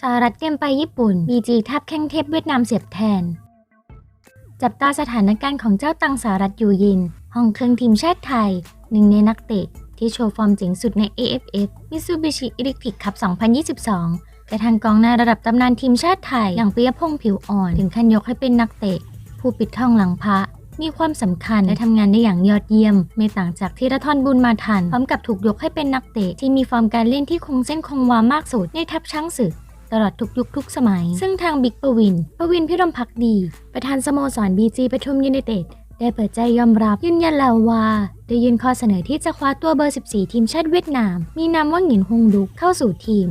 สหรัฐเกมไปญี่ปุ่น BG ทับแข้งเทพเวียดนามเสียบแทน จับตาสถานการณ์ของเจ้าตังสหรัฐอยู่ยิน ห้องเครื่องทีมชาติไทย หนึ่งในนักเตะที่โชว์ฟอร์มเจ๋งสุดใน AFF Mitsubishi Electric Cup 2022กระทั่งกองหน้าระดับตำนานทีมชาติไทย อย่างปิยพงษ์ผิวอ่อน ถึงขั้นยกให้เป็นนักเตะ ผู้ปิดทองหลังพระ มีความสำคัญและทำงานได้อย่างยอดเยี่ยม ไม่ต่างจากธีรทรบุญมาทัน พร้อมกับถูกยกให้เป็นนักเตะที่มีฟอร์มการเล่นที่คงเส้นคงวามากสุดในทัพช้างศึกตลอดทุกยุคทุกสมัย ซึ่งทางบิ๊กปวิน ปวินพิรมพักดี ประธานสโมสรบีจีปทุมยูไนเต็ด ได้เปิดใจยอมรับยืนยันแล้วว่า ได้ยื่นข้อเสนอที่จะคว้าตัวเบอร์ 14 ทีมชาติเวียดนาม มีนามว่าหงินฮงดุกเข้าสู่ทีม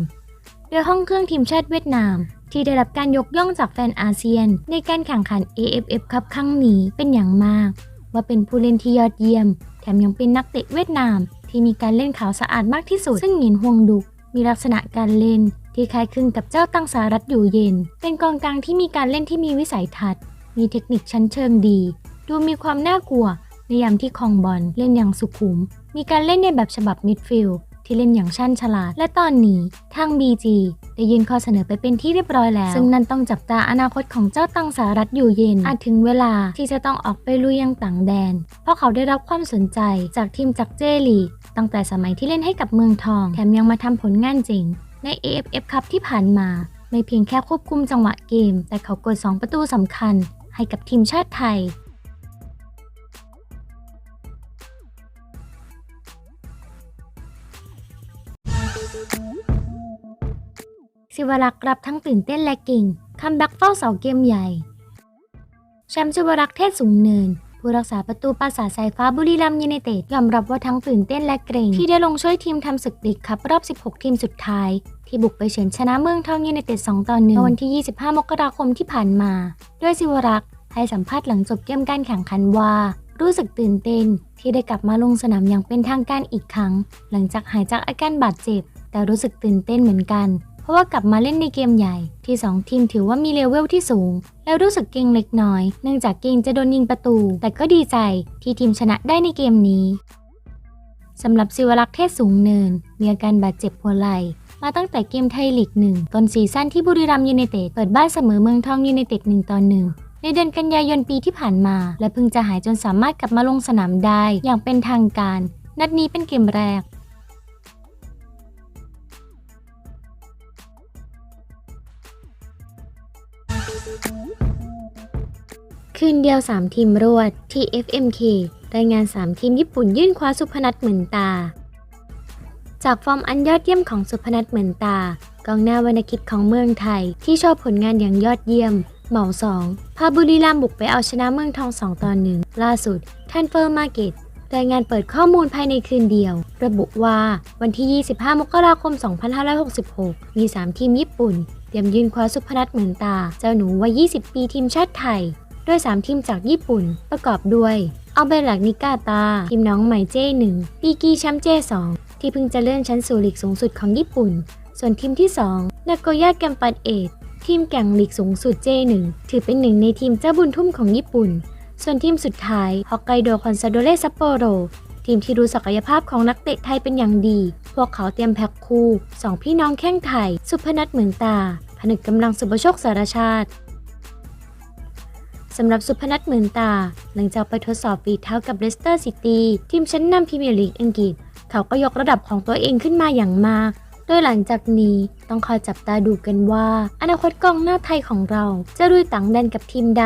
โดยห้องเครื่องทีมชาติเวียดนาม ที่ได้รับการยกย่องจากแฟนอาเซียน ในการแข่งขัน AFF คัพครั้งนี้เป็นอย่างมาก ว่าเป็นผู้เล่นที่ยอดเยี่ยม แถมยังเป็นนักเตะเวียดนาม ที่มีการเล่นขาวสะอาดมากที่สุด ซึ่งหินฮวงดุก มีลักษณะการเล่น ที่คล้ายคลึงกับเจ้าตังสหรัฐอยู่เย็น เป็นกองกลางที่มีการเล่นที่มีวิสัยทัศน์ มีเทคนิคชั้นเชิงดี ดูมีความน่ากลัวในยามที่คองบอลเล่นอย่างสุขุม มีการเล่นในแบบฉบับมิดฟิลด์ที่เล่นอย่างชั่นฉลาด และตอนนี้ทาง BG ได้ยื่นข้อเสนอไปเป็นที่เรียบร้อยแล้ว ซึ่งนั่นต้องจับตาอนาคตของเจ้าตังสหรัฐอยู่เย็น อาจถึงเวลาที่จะต้องออกไปลุยยังต่างแดน เพราะเขาได้รับความสนใจจากทีมจากเจลีตั้งแต่สมัยที่เล่นให้กับเมืองทอง แถมยังมาทำผลงานจริง ใน AFF คัพที่ผ่านมา ไม่เพียงแค่ควบคุมจังหวะเกม แต่เขากด 2 ประตูสำคัญ ให้กับทีมชาติไทย สิวรักษ์รับทั้งตื่นเต้นและเก่งคัมแบ็กเฝ้าเสาเกมใหญ่ แชมป์สิวรักษ์เทศสูงเนิน ผู้รักษาประตูปราสาทสายฟ้าบุรีรัมย์ยูไนเต็ดยอมรับว่าทั้งตื่นเต้นและเกรง ที่ได้ลงช่วยทีมทำศึกเด็กคัพรอบ 16 ทีมสุดท้าย ที่บุกไปเฉือนชนะเมืองทองยูไนเต็ด 2 ต่อ1เมื่อวันที่ 25 มกราคมที่ผ่านมาด้วยสิวรักษ์ให้สัมภาษณ์หลังจบเกมการแข่งขันว่ารู้สึกตื่นเต้นที่ได้กลับมาลงสนามอย่างเป็นทางการอีกครั้ง หลังจากหายจากอาการบาดเจ็บ แต่รู้สึกตื่นเต้นเหมือนกัน เพราะว่ากลับมาเล่นในเกมใหญ่ที่ 2 ทีมถือว่ามีเลเวลที่สูง แล้วรู้สึกเกรงเล็กน้อย เนื่องจากเกรงจะโดนยิงประตู แต่ก็ดีใจที่ทีมชนะได้ในเกมนี้สำหรับศิวรักษ์เทศสูงเนิน มีอาการบาดเจ็บหัวไหล่มาตั้งแต่เกมไทยลีกหนึ่งต้นซีซั่นที่บุรีรัมย์ยูไนเต็ดเปิดบ้านเสมอเมืองทองยูไนเต็ด1ต่อ1ในเดือนกันยายนปีที่ผ่านมา และเพิ่งจะหายจนสามารถกลับมาลงสนามได้ อย่างเป็นทางการ นัดนี้เป็นเกมแรก คืนเดียว 3 ทีมรวดที่ FMK รายงาน 3 ทีมญี่ปุ่นยื่นคว้าสุพนัทเหมือนตา จากฟอร์มอันยอดเยี่ยมของสุพนัทเหมือนตากองหน้าวรรณคิดของเมืองไทยที่ชอบผลงานอย่างยอดเยี่ยม เหมาสองพาบุรีรัมบุกไปเอาชนะเมืองทอง 2ต่อหนึ่งล่าสุดทันเฟอร์มาเก็ตรายงานเปิดข้อมูลภายในคืนเดียว ระบุว่าวันที่ 25 มกราคม 2566 มี 3 ทีมญี่ปุ่นเตรียมยื่นคว้าสุพนัทเหมือนตา เจ้าหนูวัย 20 ปีทีมชาติไทยโดย3 ทีมจากญี่ปุ่น ประกอบด้วยอัลเบลักนิกาตา ทีมน้องใหม่เจ้หนึ่งปีกีแชมป์เจ้สองที่เพิ่งจะเลื่อนชั้นสู่ลีกสูงสุดของญี่ปุ่น ส่วนทีมที่ 2นาโกย่าแกมปันเอททีมแก่งลีกสูงสุดเจ้หนึ่งถือเป็นหนึ่งในทีมเจ้าบุญทุ่มของญี่ปุ่น ส่วนทีมสุดท้ายฮอกไกโดคอนซาโดเรซัปโปโร ทีมที่รู้ศักยภาพของนักเตะไทยเป็นอย่างดี พวกเขาเตรียมแพ็คคู่สองพี่น้องแข้งไทย สุพนัทเหมือนตา ผนึกกำลังสุภโชคสารชาติสำหรับสุพนัทเหมือนตา หลังจากไปทดสอบฝีเท้ากับเลสเตอร์ซิตี้ทีมชั้นนำพรีเมียร์ลีกอังกฤษ เขาก็ยกระดับของตัวเองขึ้นมาอย่างมาก โดยหลังจากนี้ต้องคอยจับตาดูกันว่า อนาคตกองหน้าไทยของเราจะรุยต่างแดนกับทีมใด